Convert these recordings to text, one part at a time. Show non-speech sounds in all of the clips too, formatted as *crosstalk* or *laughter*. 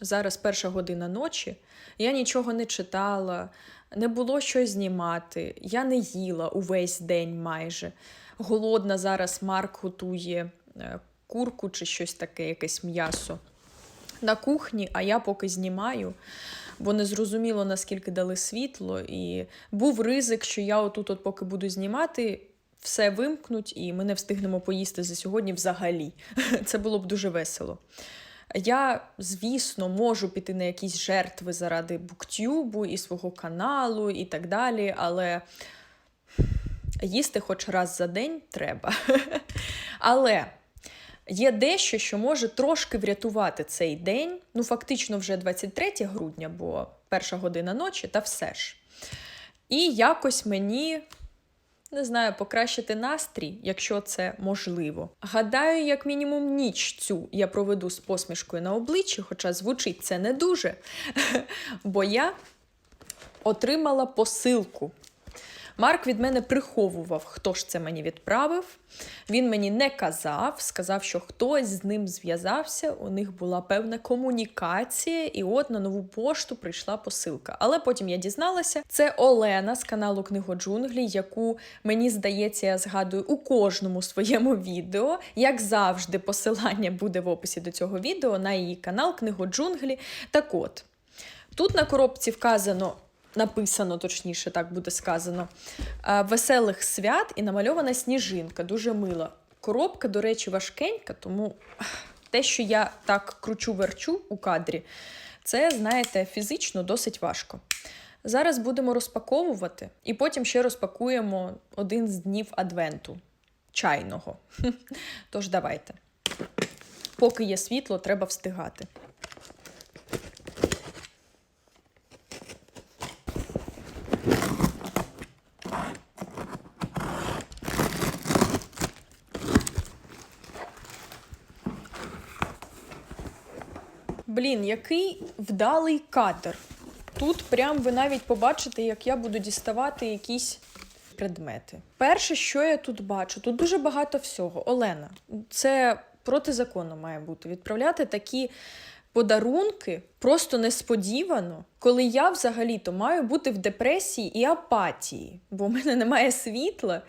Зараз перша година ночі. Я нічого не читала, не було що знімати. Я не їла увесь день майже. Голодна зараз Марк готує е, курку чи щось таке, якесь м'ясо на кухні, а я поки знімаю, бо не зрозуміло, наскільки дали світло. І був ризик, що я отут, от поки буду знімати, все вимкнуть, і ми не встигнемо поїсти за сьогодні взагалі. *laughs* Це було б дуже весело. Я, звісно, можу піти на якісь жертви заради буктюбу і свого каналу і так далі, але їсти хоч раз за день треба. *laughs* Але є дещо, що може трошки врятувати цей день. Ну, фактично, вже 23 грудня, бо перша година ночі, та все ж. І якось мені. Не знаю, покращити настрій, якщо це можливо. Гадаю, як мінімум, ніч цю я проведу з посмішкою на обличчі, хоча звучить це не дуже. *laughs* Бо я отримала посилку. Марк від мене приховував, хто ж це мені відправив. Він мені не казав, сказав, що хтось з ним зв'язався, у них була певна комунікація, і от на нову пошту прийшла посилка. Але потім я дізналася, це Олена з каналу Книгоджунглі, яку мені здається, я згадую у кожному своєму відео. Як завжди, посилання буде в описі до цього відео на її канал Книгоджунглі. Так от. Тут на коробці вказано написано, точніше, так буде сказано, е, веселих свят і намальована сніжинка, дуже мила. Коробка, до речі, важкенька, тому те, що я так кручу-верчу у кадрі, це, знаєте, фізично досить важко. Зараз будемо розпаковувати, і потім ще розпакуємо один з днів адвенту чайного. *laughs* Тож давайте. Поки є світло, треба встигати. Блін, який вдалий кадр. Тут прям ви навіть побачите, як я буду діставати якісь предмети. Перше, що я тут бачу, тут дуже багато всього. Олена, це протизаконно має бути. Відправляти такі подарунки просто несподівано, коли я взагалі-то маю бути в депресії і апатії, бо в мене немає світла.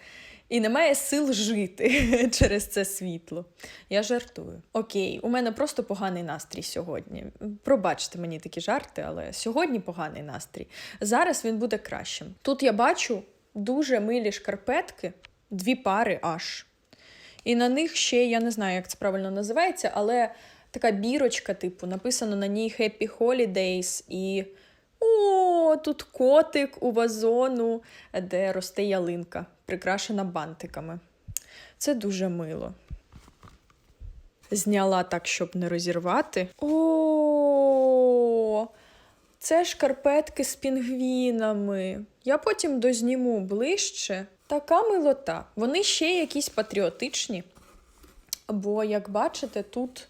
І немає сил жити *laughs* через це світло. Я жартую. Окей, у мене просто поганий настрій сьогодні. Пробачте мені такі жарти, але сьогодні поганий настрій. Зараз він буде кращим. Тут я бачу дуже милі шкарпетки, дві пари аж. І на них ще, я не знаю, як це правильно називається, але така бірочка, типу, написано на ній Happy Holidays і. О, тут котик у вазону, де росте ялинка, прикрашена бантиками. Це дуже мило. Зняла так, щоб не розірвати. О, це шкарпетки з пінгвінами. Я потім дозніму ближче. Така милота. Вони ще якісь патріотичні. Бо, як бачите, тут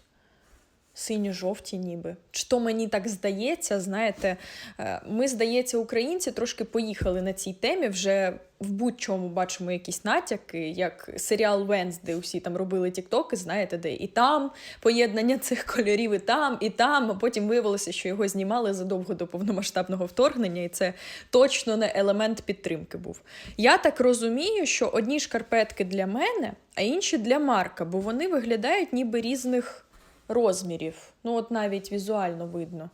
синьо-жовті ніби. То мені так здається, знаєте, е, ми, здається, українці трошки поїхали на цій темі. Вже в будь-чому бачимо якісь натяки, як серіал Венс, де усі там робили тіктоки, знаєте, де і там поєднання цих кольорів, і там, і там. А потім виявилося, що його знімали задовго до повномасштабного вторгнення, і це точно не елемент підтримки був. Я так розумію, що одні шкарпетки для мене, а інші для Марка, бо вони виглядають ніби різних розмірів. Ну, от навіть візуально видно.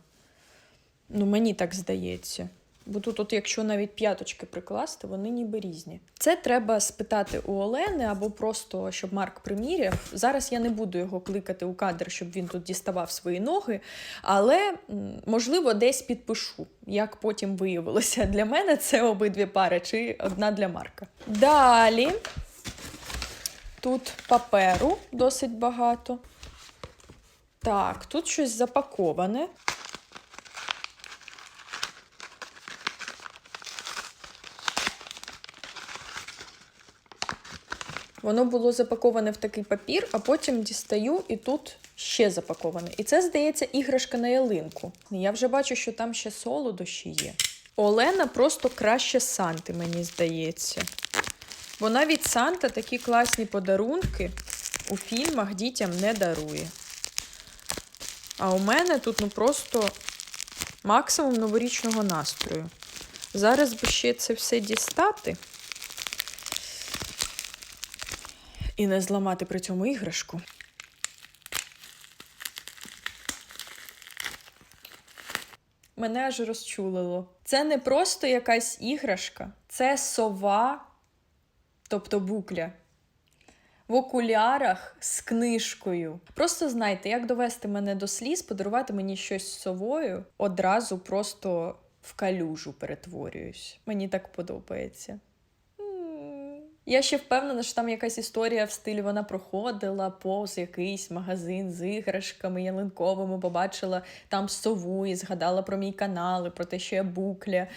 Ну, мені так здається. Бо тут, от, якщо навіть п'яточки прикласти, вони ніби різні. Це треба спитати у Олени або просто щоб Марк приміряв. Зараз я не буду його кликати у кадр, щоб він тут діставав свої ноги, але можливо десь підпишу, як потім виявилося. Для мене це обидві пари, чи одна для Марка. Далі тут паперу досить багато. Так, тут щось запаковане. Воно було запаковане в такий папір, а потім дістаю і тут ще запаковане. І це, здається, іграшка на ялинку. Я вже бачу, що там ще солодощі є. Олена просто краще Санти, мені здається. Бо навіть Санта такі класні подарунки у фільмах дітям не дарує. А у мене тут ну просто максимум новорічного настрою. Зараз би ще це все дістати. І не зламати при цьому іграшку. Мене аж розчулило. Це не просто якась іграшка, це сова, тобто букля. В окулярах з книжкою. Просто знайте, як довести мене до сліз, подарувати мені щось з совою, одразу просто в калюжу перетворююсь. Мені так подобається. Я ще впевнена, що там якась історія в стилі вона проходила повз якийсь магазин з іграшками ялинковими, побачила там сову і згадала про мій канал, і про те, що я букля.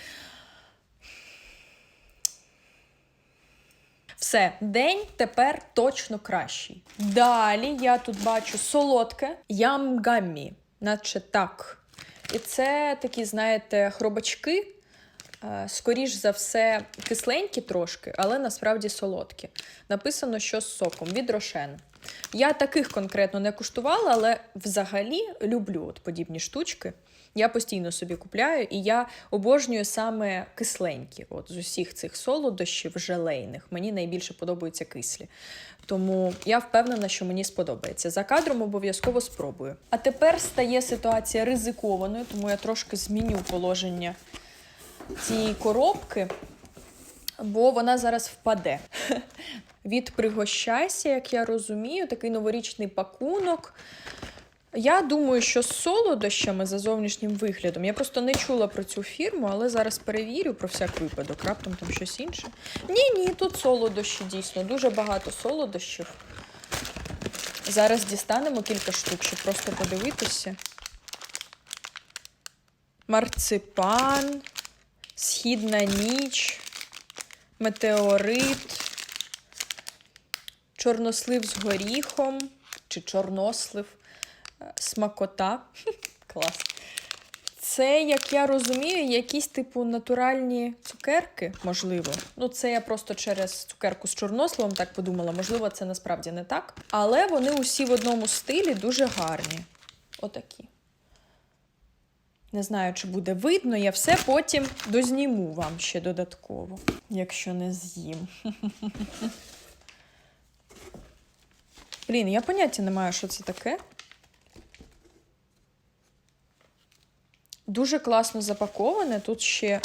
Все, день тепер точно кращий. Далі я тут бачу солодке ямгаммі, наче так. І це такі, знаєте, хробачки. е, Скоріш за все, кисленькі трошки, але насправді солодкі. Написано, що з соком від Рошен. Я таких конкретно не куштувала, але взагалі люблю от подібні штучки. Я постійно собі купляю, і я обожнюю саме кисленькі. От з усіх цих солодощів желейних мені найбільше подобаються кислі. Тому я впевнена, що мені сподобається. За кадром обов'язково спробую. А тепер стає ситуація ризикованою, тому я трошки зміню положення цієї коробки, бо вона зараз впаде. *laughs* Від пригощайся, як я розумію, такий новорічний пакунок. Я думаю, що з солодощами за зовнішнім виглядом. Я просто не чула про цю фірму, але зараз перевірю про всяк випадок, раптом там щось інше. Ні, ні, тут солодощі дійсно, дуже багато солодощів. Зараз дістанемо кілька штук, щоб просто подивитися. Марципан, Східна ніч, метеорит, чорнослив з горіхом чи чорнослив, смакота. *laughs* Клас. Це, як я розумію, якісь типу натуральні цукерки, можливо. Ну, це я просто через цукерку з чорносливом так подумала. Можливо, це насправді не так. Але вони усі в одному стилі дуже гарні. Отакі. Не знаю, чи буде видно, я все потім дозніму вам ще додатково, якщо не з'їм. *laughs* Блін, я поняття не маю, що це таке. Дуже класно запаковане. Тут ще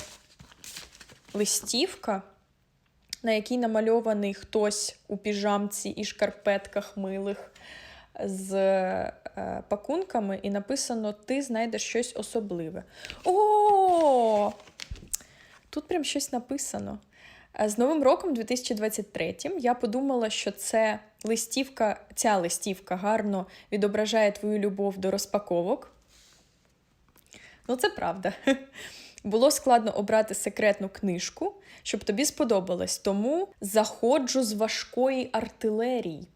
листівка, на якій намальований хтось у піжамці і шкарпетках милих з е, пакунками, і написано: Ти знайдеш щось особливе. О! Тут прям щось написано. Е, З Новим роком 2023 я подумала, що це листівка, ця листівка гарно відображає твою любов до розпаковок. Ну, це правда. *laughs* Було складно обрати секретну книжку, щоб тобі сподобалось. Тому заходжу з важкої артилерії.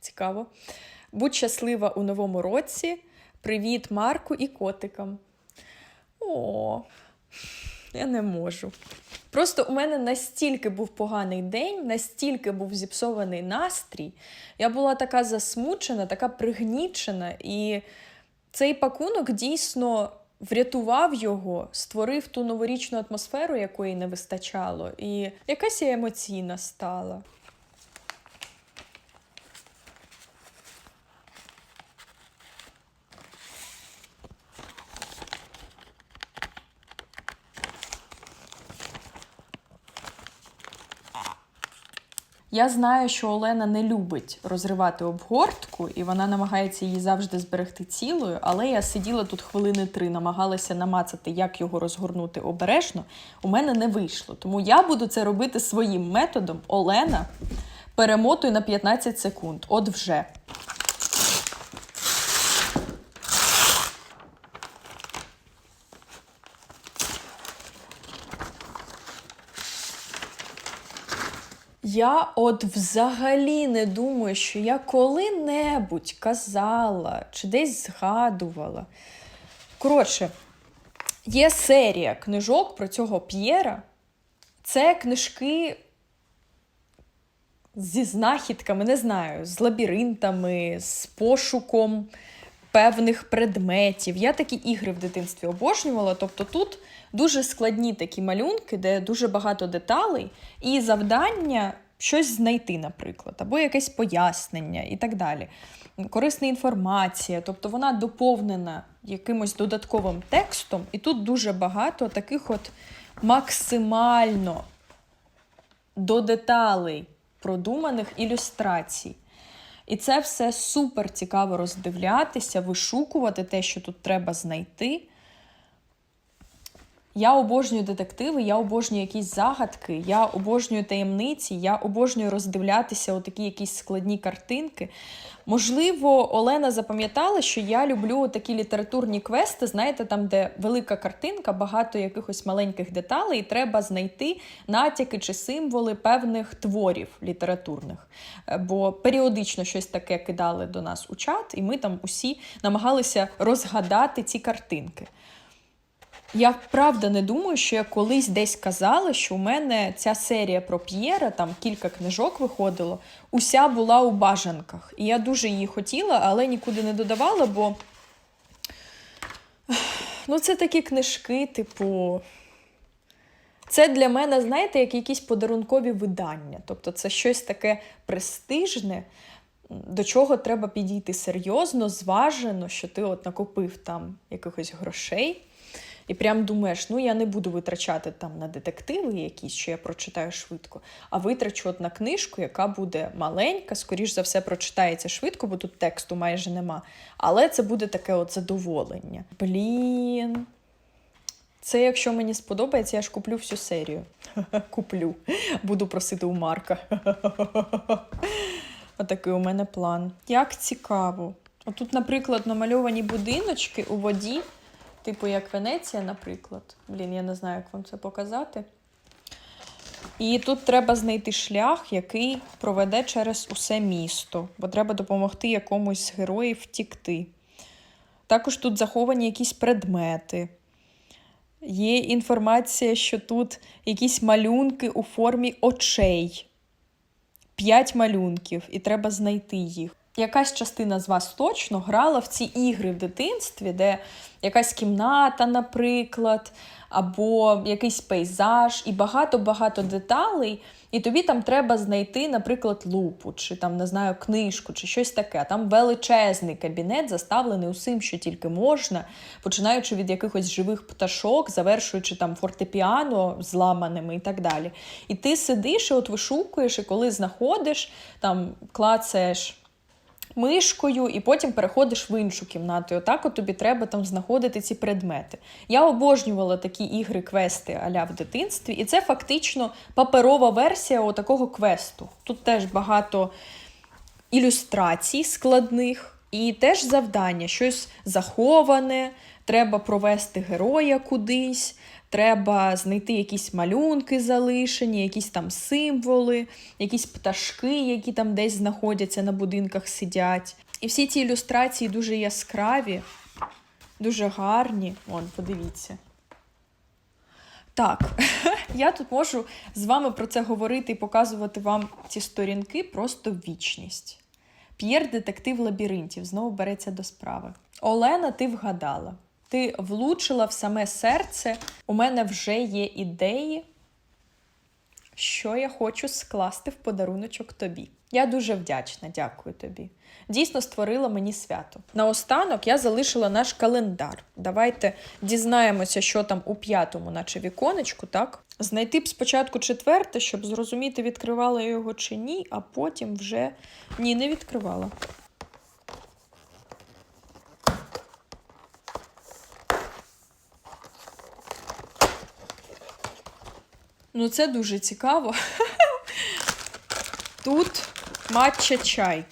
Цікаво. Будь щаслива у новому році. Привіт, Марку і котикам. О, я не можу. Просто у мене настільки був поганий день, настільки був зіпсований настрій. Я була така засмучена, така пригнічена, і цей пакунок дійсно врятував його, створив ту новорічну атмосферу, якої не вистачало, і якась я емоційна стала. Я знаю, що Олена не любить розривати обгортку, і вона намагається її завжди зберегти цілою, але я сиділа тут хвилини три, намагалася намацати, як його розгорнути обережно. У мене не вийшло. Тому я буду це робити своїм методом. Олена перемотуй на 15 секунд. От вже. Я от взагалі не думаю, що я коли-небудь казала чи десь згадувала. Коротше, є серія книжок про цього П'єра. Це книжки зі знахідками, не знаю, з лабіринтами, з пошуком певних предметів. Я такі ігри в дитинстві обожнювала. Тобто тут дуже складні такі малюнки, де дуже багато деталей, і завдання щось знайти, наприклад, або якесь пояснення і так далі. Корисна інформація, тобто вона доповнена якимось додатковим текстом, і тут дуже багато таких от максимально до деталей продуманих ілюстрацій. І це все супер цікаво роздивлятися, вишукувати те, що тут треба знайти. Я обожнюю детективи, я обожнюю якісь загадки, я обожнюю таємниці, я обожнюю роздивлятися у такі якісь складні картинки. Можливо, Олена запам'ятала, що я люблю такі літературні квести, знаєте, там, де велика картинка, багато якихось маленьких деталей, і треба знайти натяки чи символи певних творів літературних. Е, Бо періодично щось таке кидали до нас у чат, і ми там усі намагалися розгадати ці картинки. Я правда не думаю, що я колись десь казала, що у мене ця серія про П'єра, там кілька книжок виходило, уся була у бажанках. І я дуже її хотіла, але нікуди не додавала, бо ну, це такі книжки, типу. Це для мене, знаєте, як якісь подарункові видання. Тобто це щось таке престижне, до чого треба підійти серйозно, зважено, що ти от накопив там якихось грошей. І прям думаєш, ну я не буду витрачати там на детективи якісь, що я прочитаю швидко, а витрачу от на книжку, яка буде маленька, скоріш за все, прочитається швидко, бо тут тексту майже нема. Але це буде таке от задоволення. Блін. Це, якщо мені сподобається, я ж куплю всю серію. *laughs* Куплю. Буду просити у Марка. *laughs* Отакий у мене план. Як цікаво. Отут, наприклад, намальовані будиночки у воді, типу як Венеція, наприклад. Блін, я не знаю, як вам це показати. І тут треба знайти шлях, який проведе через усе місто, бо треба допомогти якомусь з героїв втікти. Також тут заховані якісь предмети. Є інформація, що тут якісь малюнки у формі очей. П'ять малюнків, і треба знайти їх. Якась частина з вас точно грала в ці ігри в дитинстві, де якась кімната, наприклад, або якийсь пейзаж, і багато-багато деталей. І тобі там треба знайти, наприклад, лупу, чи там, не знаю, книжку, чи щось таке. Там величезний кабінет, заставлений усім, що тільки можна, починаючи від якихось живих пташок, завершуючи там фортепіано зламаними і так далі. І ти сидиш і от вишукуєш, і коли знаходиш, там клацаєш мишкою, і потім переходиш в іншу кімнату. І отак от тобі треба там знаходити ці предмети. Я обожнювала такі ігри, квести аля в дитинстві, і це фактично паперова версія такого квесту. Тут теж багато ілюстрацій складних, і теж завдання, щось заховане, треба провести героя кудись. Треба знайти якісь малюнки залишені, якісь там символи, якісь пташки, які там десь знаходяться на будинках, сидять. І всі ці ілюстрації дуже яскраві, дуже гарні. Вон, подивіться. Так, *laughs* я тут можу з вами про це говорити і показувати вам ці сторінки просто вічність. П'єр детектив лабіринтів знову береться до справи. Олена, ти вгадала. Ти влучила в саме серце. У мене вже є ідеї, що я хочу скласти в подаруночок тобі. Я дуже вдячна, дякую тобі. Дійсно створила мені свято. Наостанок я залишила наш календар. Давайте дізнаємося, що там у п'ятому, наче віконечку, так? Знайти б спочатку четверте, щоб зрозуміти, відкривала я його чи ні, а потім вже ні, не відкривала. Ну, це дуже цікаво. *laughs* Тут матча чай.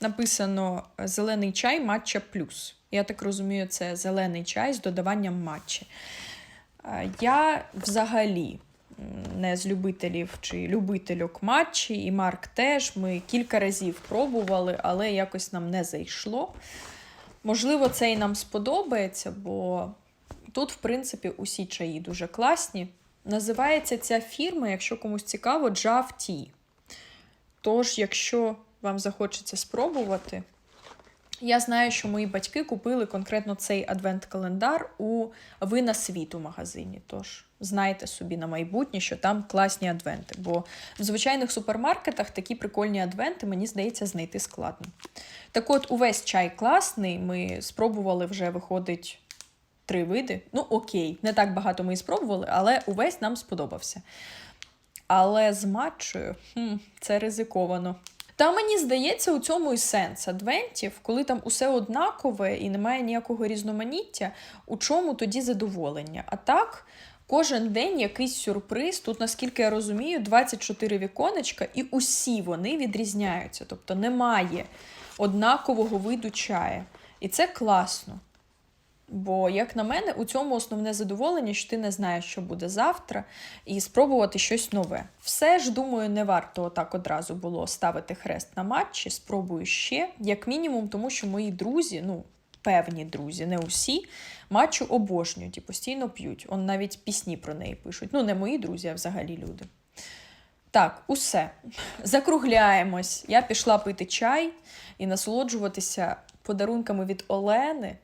Написано зелений чай матча плюс. Я так розумію, це зелений чай з додаванням матчі. Е, Я взагалі не з любителів чи любительок матчі, і Марк теж. Ми кілька разів пробували, але якось нам не зайшло. Можливо, це і нам сподобається, бо тут, в принципі, усі чаї дуже класні. Називається ця фірма, якщо комусь цікаво, Jav Tea. Тож, якщо вам захочеться спробувати, Я знаю, що мої батьки купили конкретно цей адвент-календар у вина світу магазині. Тож знайте собі на майбутнє, що там класні адвенти. Бо в звичайних супермаркетах такі прикольні адвенти, мені здається, знайти складно. Так от, увесь чай класний. Ми спробували вже виходить три види. Ну, окей, не так багато ми і спробували, але увесь нам сподобався. Але з матчою хм, це ризиковано. Та мені здається, у цьому і сенс адвентів, коли там усе однакове і немає ніякого різноманіття, у чому тоді задоволення. А так, кожен день якийсь сюрприз. Тут, наскільки я розумію, 24 віконечка, і усі вони відрізняються. Тобто немає однакового виду чаю. І це класно. Бо, як на мене, у цьому основне задоволення, що ти не знаєш, що буде завтра, і спробувати щось нове. Все ж, думаю, не варто так одразу було ставити хрест на матчі. Спробую ще, як мінімум, тому що мої друзі, ну, певні друзі, не усі, матчу обожнюють і постійно п'ють. Он навіть пісні про неї пишуть. Ну, не мої друзі, а взагалі люди. Так, усе. Закругляємось. Я пішла пити чай і насолоджуватися подарунками від Олени,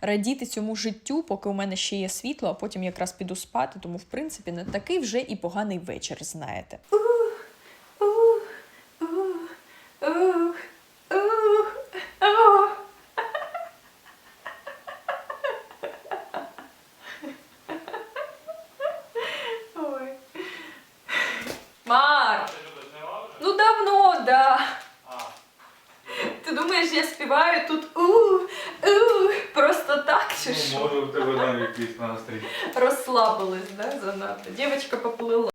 радіти цьому життю, поки у мене ще є світло, а потім якраз піду спати. Тому, в принципі, не такий вже і поганий вечір, знаєте. Ну давно, да. Ти думаєш, я співаю тут у, у, чи що? Ну, може, у тебе там якийсь настрій. Розслабились, да, занадто. Дівчинка поплила.